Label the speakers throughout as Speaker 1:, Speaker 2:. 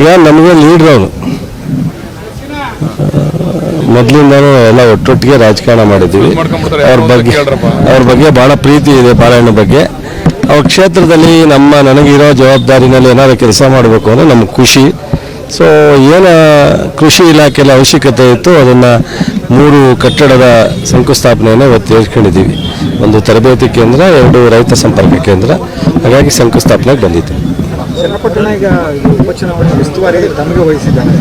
Speaker 1: ಈಗ ನಮಗೆ ಲೀಡ್ರ್ ಅವರು. ಮೊದಲಿಂದನೂ ಎಲ್ಲ ಒಟ್ಟೊಟ್ಟಿಗೆ ರಾಜಕಾರಣ ಮಾಡಿದ್ದೀವಿ. ಅವ್ರ ಬಗ್ಗೆ. ಅವ್ರ ಬಗ್ಗೆ ಭಾಳ ಪ್ರೀತಿ ಇದೆ ಬಾಳೆಹಣ್ಣು ಬಗ್ಗೆ. ಅವ್ರ ಕ್ಷೇತ್ರದಲ್ಲಿ ನಮ್ಮ ನನಗಿರೋ ಜವಾಬ್ದಾರಿನಲ್ಲಿ ಏನಾದ್ರು ಕೆಲಸ ಮಾಡಬೇಕು ಅಂದರೆ ನಮ್ಗೆ ಖುಷಿ. ಸೊ ಏನು ಕೃಷಿ ಇಲಾಖೆಯಲ್ಲಿ ಅವಶ್ಯಕತೆ ಇತ್ತು ಅದನ್ನು ಮೂರು ಕಟ್ಟಡದ ಶಂಕುಸ್ಥಾಪನೆಯನ್ನು ಇವತ್ತು ಹೇಳ್ಕೊಂಡಿದ್ದೀವಿ. ಒಂದು ತರಬೇತಿ ಕೇಂದ್ರ ಎರಡು ರೈತ ಸಂಪರ್ಕ ಕೇಂದ್ರ. ಹಾಗಾಗಿ ಶಂಕುಸ್ಥಾಪನೆಗೆ ಬಂದಿತ್ತು
Speaker 2: ಚನ್ನಪಟ್ಟಣ ಈಗ ಉಪಚುನಾವಣೆ ಉಸ್ತುವಾರಿ ತಮಗೆ ವಹಿಸಿದ್ದಾರೆ.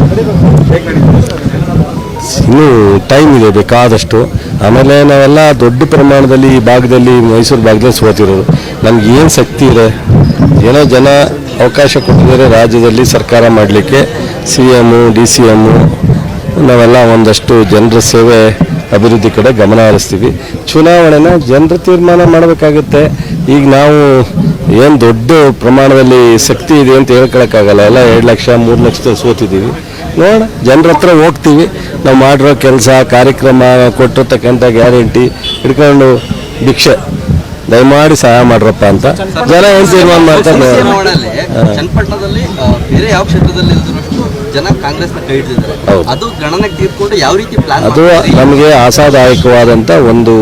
Speaker 1: ಇನ್ನೂ ಟೈಮ್ ಇದೆ, ಬೇಕಾದಷ್ಟು. ಆಮೇಲೆ ನಾವೆಲ್ಲ ದೊಡ್ಡ ಪ್ರಮಾಣದಲ್ಲಿ ಈ ಭಾಗದಲ್ಲಿ, ಮೈಸೂರು ಭಾಗದಲ್ಲಿ ಸೋತಿರೋದು. ನಮ್ಗೆ ಏನು ಶಕ್ತಿ ಇದೆ? ಏನೋ ಜನ ಅವಕಾಶ ಕೊಟ್ಟಿದ್ದಾರೆ ರಾಜ್ಯದಲ್ಲಿ ಸರ್ಕಾರ ಮಾಡಲಿಕ್ಕೆ. C M D C M ನಾವೆಲ್ಲ ಒಂದಷ್ಟು ಜನರ ಸೇವೆ ಅಭಿವೃದ್ಧಿ ಕಡೆ ಗಮನ ಹರಿಸ್ತೀವಿ. ಚುನಾವಣೆನ ಜನರು ತೀರ್ಮಾನ ಮಾಡಬೇಕಾಗುತ್ತೆ. ಈಗ ನಾವು ಏನು ದೊಡ್ಡ ಪ್ರಮಾಣದಲ್ಲಿ ಶಕ್ತಿ ಇದೆ ಅಂತ ಹೇಳ್ಕೊಳಕ್ಕಾಗಲ್ಲ. ಎಲ್ಲ ಎರಡು ಲಕ್ಷ, ಮೂರು ಲಕ್ಷದ ಸೋತಿದ್ದೀವಿ ನೋಡ, ಜನರ ಹತ್ರ ಹೋಗ್ತೀವಿ. ನಾವು ಮಾಡಿರೋ ಕೆಲಸ, ಕಾರ್ಯಕ್ರಮ ಕೊಟ್ಟಿರ್ತಕ್ಕಂಥ ಗ್ಯಾರಂಟಿ ಹಿಡ್ಕೊಂಡು ಭಿಕ್ಷೆ. ದಯಮಾಡಿ ಸಹಾಯ ಮಾಡ್ರಪ್ಪ ಅಂತ. ಜನ ಏನು ತೀರ್ಮಾನ ಮಾಡ್ತಾರೆ ನೋಡೋಣ.
Speaker 3: ಚನ್ನಪಟ್ಟಣದಲ್ಲಿ ಬೇರೆ ಯಾವ ಕ್ಷೇತ್ರದಲ್ಲಿ ಇಲ್ದಿರೋಷ್ಟು ಜನ ಕಾಂಗ್ರೆಸ್ನ ಕೈ ಹಿಡಿದಿದ್ದಾರೆ. ಅದು ಗಣನೆಗೆ ತೆಗೆದುಕೊಂಡು ಯಾವ ರೀತಿ ಪ್ಲಾನ್
Speaker 1: ಅದು ನಮಗೆ ಆಶಾದಾಯಕವಾದಂಥ ಒಂದು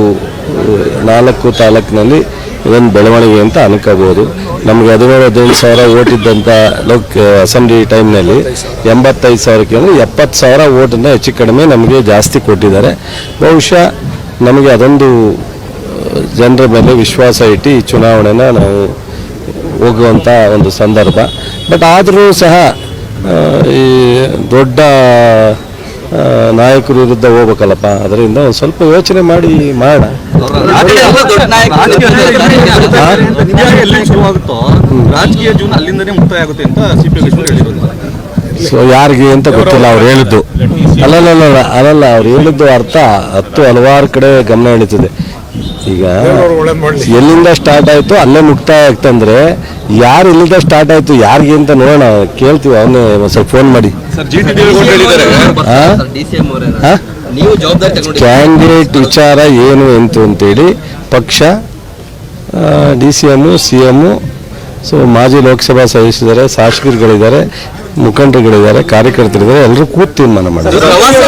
Speaker 1: ನಾಲ್ಕು ತಾಲೂಕಿನಲ್ಲಿ ಇದೊಂದು ಬೆಳವಣಿಗೆ ಅಂತ ಅನ್ಕೋಬೋದು. ನಮಗೆ ಹದಿನೇಳು ಹದಿನೈದು ಸಾವಿರ ಓಟಿದ್ದಂಥ ಲೋಕ್ ಅಸೆಂಬ್ಲಿ ಟೈಮ್ನಲ್ಲಿ ಎಂಬತ್ತೈದು ಸಾವಿರಕ್ಕೆ ಅಂದರೆ ಎಪ್ಪತ್ತು ಸಾವಿರ ಓಟನ್ನು ಹೆಚ್ಚು ಕಡಿಮೆ ನಮಗೆ ಜಾಸ್ತಿ ಕೊಟ್ಟಿದ್ದಾರೆ. ಬಹುಶಃ ನಮಗೆ ಅದೊಂದು ಜನರ ಮೇಲೆ ವಿಶ್ವಾಸ ಇಟ್ಟು ಈ ಚುನಾವಣೆನ ನಾವು ಹೋಗುವಂಥ ಒಂದು ಸಂದರ್ಭ. ಬಟ್ ಆದರೂ ಸಹ ಈ ದೊಡ್ಡ ನಾಯಕರ ವಿರುದ್ಧ ಹೋಗ್ಬೇಕಲ್ಲಪ್ಪ. ಅದರಿಂದ ಒಂದು ಸ್ವಲ್ಪ ಯೋಚನೆ ಮಾಡಿ ಮಾಡೋಣ.
Speaker 3: ದೊಡ್ಡ ನಾಯಕ
Speaker 4: ನಿಜವಾಗಿ ಎಲ್ಲಿ ರಾಜಕೀಯ ಜೀವನ ಅಲ್ಲಿಂದನೇ ಮುಕ್ತಾಯ ಆಗುತ್ತೆ ಅಂತ ಸಿ ಪಿ ಹೇಳಿರೋದು.
Speaker 1: ಸೊ ಯಾರಿಗೆ ಅಂತ ಗೊತ್ತಿಲ್ಲ ಅವ್ರು ಹೇಳಿದ್ದು. ಅಲ್ಲಲ್ಲ ಅಲ್ಲಲ್ಲ ಅವ್ರು ಹೇಳಿದ್ದು ಅರ್ಥ ಹತ್ತು ಹಲವಾರು ಕಡೆ ಗಮನ ಎಳೀತದೆ ಈಗ ಎಲ್ಲಿಂದ ಸ್ಟಾರ್ಟ್ ಆಯ್ತು ಅಲ್ಲೇ ಮುಕ್ತಾಯ ಆಗ್ತಂದ್ರೆ ಯಾರು ಎಲ್ಲಿಂದ ಸ್ಟಾರ್ಟ್ ಆಯ್ತು ಯಾರಿಗೆ ಅಂತ ನೋಡೋಣ. ಕೇಳ್ತೀವಿ ಅವನೇ ಸ್ವಲ್ಪ ಫೋನ್ ಮಾಡಿ. ಕ್ಯಾಂಡಿಡೇಟ್ ವಿಚಾರ ಏನು ಎಂತು ಅಂತೇಳಿ ಪಕ್ಷ D C M C M so ಮಾಜಿ ಲೋಕಸಭಾ ಸದಸ್ಯರಿದ್ದಾರೆ ಶಾಸಕರುಗಳಿದ್ದಾರೆ ಮುಖಂಡರುಗಳಿದ್ದಾರೆ ಕಾರ್ಯಕರ್ತರಿದ್ದಾರೆ ಎಲ್ಲರೂ ಕೂತು ತೀರ್ಮಾನ ಮಾಡಿದ್ದಾರೆ.